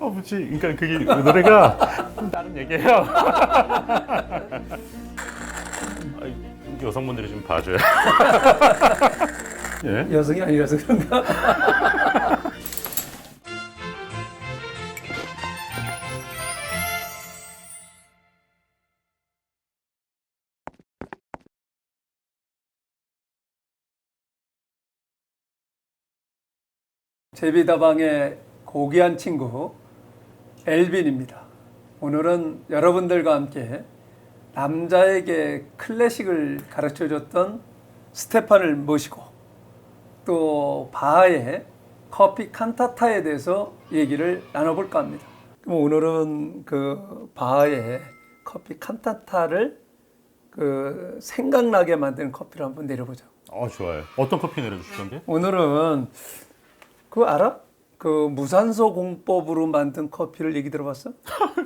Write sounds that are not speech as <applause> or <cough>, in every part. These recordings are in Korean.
어, 뭐지? 그러니까 그게 노래가 <laughs> 다른 얘기예요. <laughs> 아이, 여성분들이 좀 봐줘요. <laughs> 예? 여성이 아니라서 그런가? 제비다방의 고귀한 친구 엘빈입니다. 오늘은 여러분들과 함께 남자에게 클래식을 가르쳐 줬던 스테판을 모시고 또 바하의 커피 칸타타에 대해서 얘기를 나눠볼까 합니다. 그럼 오늘은 그 바하의 커피 칸타타를 그 생각나게 만드는 커피를 한번 내려보자. 어, 좋아요. 어떤 커피 내려주실 건데? 오늘은 그 알아? 그 무산소 공법으로 만든 커피를 얘기 들어봤어?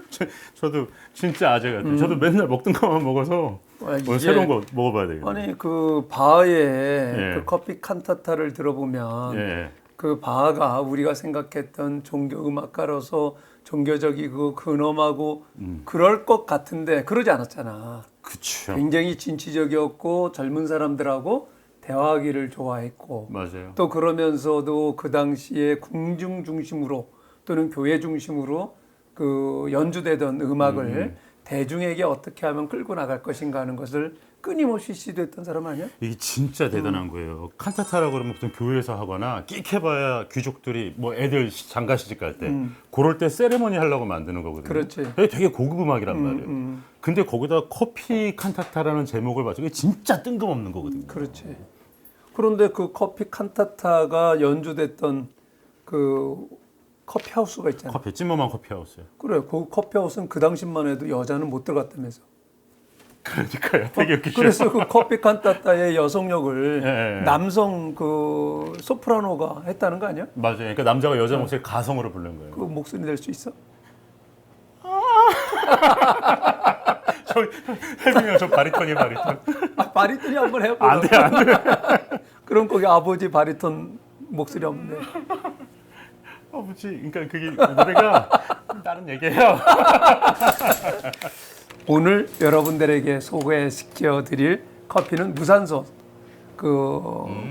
저, <laughs> 저도 진짜 아재 같아요. 저도 맨날 먹던 것만 먹어서 아, 오늘 이게- 새로운 거 먹어봐야 되겠네요. 아니 그 바하의 예. 그 커피 칸타타를 들어보면 예. 그 바하가 우리가 생각했던 종교 음악가로서 종교적이고 근엄하고 그럴 것 같은데 그러지 않았잖아. 그쵸. 굉장히 진취적이었고 젊은 사람들하고 대화하기를 좋아했고 맞아요. 또 그러면서도 그 당시에 궁중 중심으로 또는 교회 중심으로 그 연주되던 음악을 대중에게 어떻게 하면 끌고 나갈 것인가 하는 것을 끊임없이 시도했던 사람 아니야? 이게 진짜 대단한 거예요. 칸타타라고 그러면 보통 교회에서 하거나 끽해봐야 귀족들이 뭐 애들 시- 장가 시집 갈 때 그럴 때 세레머니 하려고 만드는 거거든요. 그렇지. 되게 고급 음악이란 말이에요. 근데 거기다 커피 칸타타라는 제목을 이게 진짜 뜬금없는 거거든요. 그렇지. 그런데 그 커피 칸타타가 연주됐던 그 커피 하우스가 있잖아. 커피 찜머만 커피 하우스요. 그래, 그 커피 하우스는 그 당시만 해도 여자는 못 들어갔다면서. 그러니까요. 되게 웃기죠. 그래서 그 커피 칸타타의 여성 역을 <laughs> 예, 예. 남성 그 소프라노가 했다는 거 아니야? 맞아요. 그러니까 남자가 여자 목소리 가성으로 부른 거예요. 그 목소리 낼 수 있어? <laughs> 저 혜빈이가 저 바리톤이 바리톤. 아, 바리톤이 한번 해보라. 안 돼, 안 돼. <laughs> 그럼 거기 아버지 바리톤 목소리 한번 내. 어, 뭐지? 그러니까 그게 노래가 <laughs> 다른 얘기예요. <laughs> 오늘 여러분들에게 소개시켜 드릴 커피는 무산소 그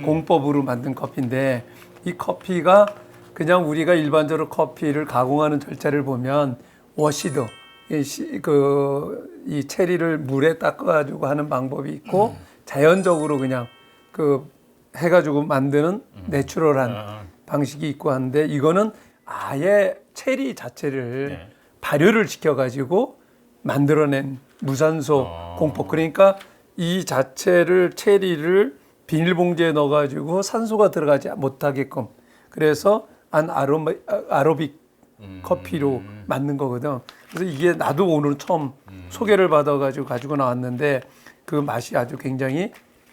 공법으로 만든 커피인데 이 커피가 그냥 우리가 일반적으로 커피를 가공하는 절차를 보면 워시드 이, 그, 이 체리를 물에 닦아가지고 하는 방법이 있고 자연적으로 그냥 그 해가지고 만드는 내추럴한 아, 방식이 있고 한데 이거는 아예 체리 자체를 네. 발효를 시켜가지고 만들어낸 무산소 아. 공법. 그러니까 이 자체를 체리를 비닐봉지에 넣어가지고 산소가 들어가지 못하게끔 그래서 안 아로마, 아, 아로빅 음. 커피로 만든 거거든. 그래서 이게 나도 오늘 처음 소개를 받아가지고 가지고 나왔는데 그 맛이 아주 굉장히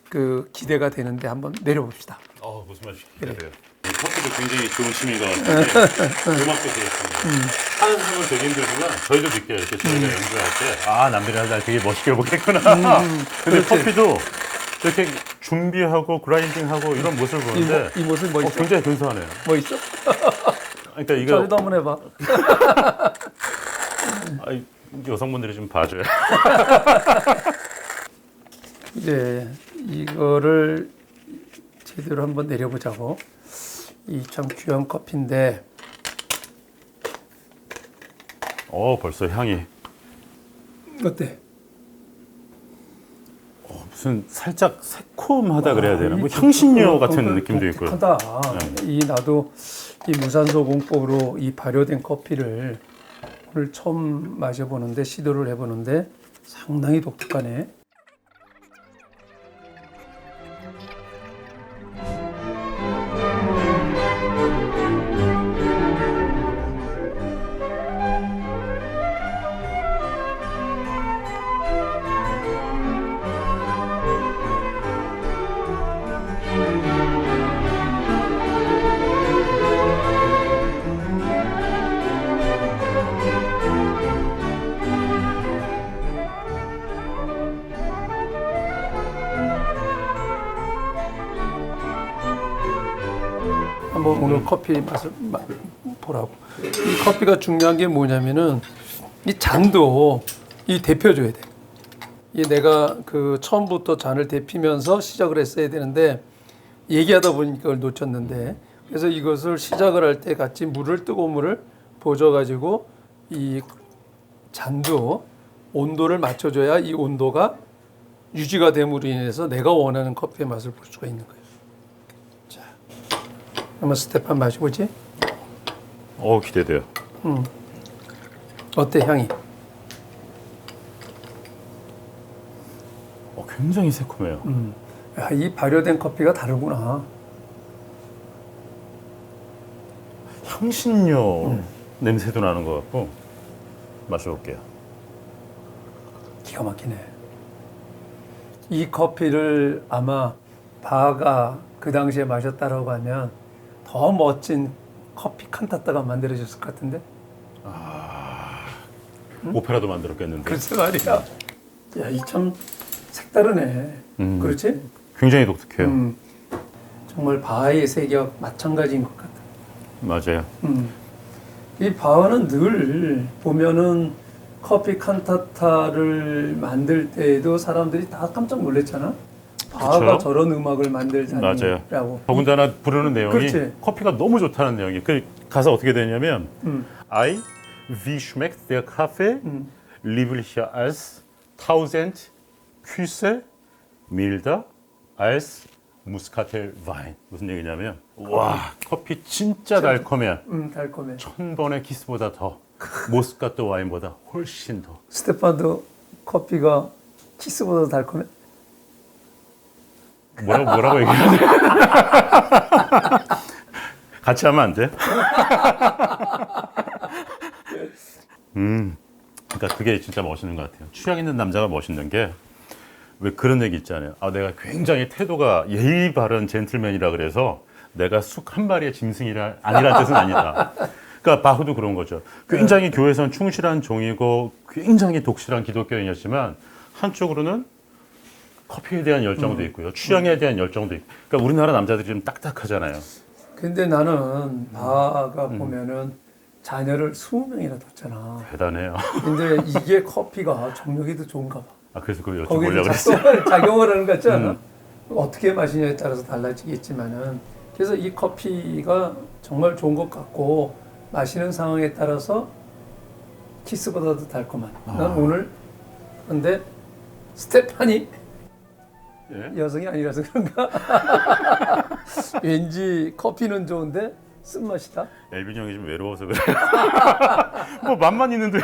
그 기대가 되는데 한번 내려봅시다. 어, 무슨 맛이 기대돼요. 커피도 굉장히 좋은 취미인 것 같은데 <laughs> 음악도 좋아요. 하는 사람은 되게 힘들지만 저희도 느껴요. 이렇게 저희가 연주할 때 아, 남들이 날 되게 멋있게 보겠구나. 근데 그렇지. 커피도 이렇게 준비하고 그라인딩하고 이런 모습을 이, 보는데 모- 이 모습 뭐 어, 있어? 굉장히 근사하네요. 뭐 있어? 그러니까 이거 저리도 한번 해봐. <laughs> 아, 여성분들이 좀 봐줘요. 이제 <laughs> 이거를 제대로 한번 내려보자고. 이 참 귀한 커피인데 어, 벌써 향이 어때? 무슨 살짝 새콤하다 그래야 되나? 뭐 향신료 같은 느낌도 있고요. 네. 독특하다. 이 나도 이 무산소 공법으로 이 발효된 커피를 오늘 처음 마셔보는데 시도를 해보는데 상당히 독특하네. 오늘 커피 맛을 마- 보라고. 이 커피가 중요한 게 뭐냐면은 이 잔도 이 데펴줘야 돼. 이 내가 그 처음부터 잔을 데피면서 시작을 했어야 되는데 얘기하다 보니까 그걸 놓쳤는데 그래서 이것을 시작을 할 때 같이 물을 뜨거운 물을 부어줘 가지고 이 잔도 온도를 맞춰줘야 이 온도가 유지가 됨으로 인해서 내가 원하는 커피의 맛을 볼 수가 있는 거예요. 자, 한번 스테판 마셔보지. 어 기대돼요. 어때 향이? 어, 굉장히 새콤해요. 야, 이 발효된 커피가 다르구나. 향신료 냄새도 나는 것 같고 마셔볼게요. 기가 막히네. 이 커피를 아마 바가 그 당시에 마셨다라고 하면 더 멋진 커피 칸타타가 만들어졌을 것 같은데. 오페라도 만들었겠는데. 글쎄 말이야. 야, 이 참 색다르네. 음. 그렇지? 굉장히 독특해요. 음, 정말 바하의 세계와 마찬가지인 것 같아. 맞아요. 음. 이 바하는 늘 보면은 커피 칸타타를 만들 때에도 사람들이 다 깜짝 놀랐잖아. 그쵸? 저런 음악을 만들다니라고. 맞아요. 더군다나 부르는 내용이 그렇지. 커피가 너무 좋다는 내용이. 그 가사 어떻게 되냐면 음. I, wie schmeckt der Kaffee? 음. Lieblicher als tausend Küsse, milder als Muscatel Wein. 무슨 얘기냐면 와 커피 진짜 달콤해. 음, 달콤해. 천 번의 키스보다 더 모스카토 와인보다 훨씬 더. 스테판도 커피가 키스보다 달콤해. 뭐라고 뭐라고 돼? <laughs> 같이 하면 안 돼? <laughs> 음, 그러니까 그게 진짜 멋있는 것 같아요. 취향 있는 남자가 멋있는 게 왜 그런 얘기 있잖아요. 아, 내가 굉장히 태도가 예의 바른 젠틀맨이라 그래서 내가 쑥 한 마리의 짐승이라 아니란 뜻은 아니다. 그러니까 바흐도 그런 거죠. 굉장히 교회선 충실한 종이고 굉장히 독실한 기독교인이었지만 한쪽으로는 커피에 대한 열정도 있고요. 취향에 대한 열정도 있고. 그러니까 우리나라 남자들이 좀 딱딱하잖아요. 근데 나는 바하가 보면은 자녀를 20명이나 뒀잖아. 대단해요. 근데 이게 커피가 정력에도 좋은가 봐. 아, 그래서 그걸 여쭤보려고 그랬어요. 작용을, <laughs> 작용을 하는 거 같잖아. 어떻게 마시냐에 따라서 달라지겠지만은 그래서 이 커피가 정말 좋은 것 같고 마시는 상황에 따라서 키스보다도 달콤한. 난 오늘 근데 스테파니 예? 여성이 아니라서 그런가? <laughs> 왠지 커피는 좋은데 쓴맛이다. 엘빈 형이 좀 외로워서 그래. <laughs> 뭐 맛만 있는데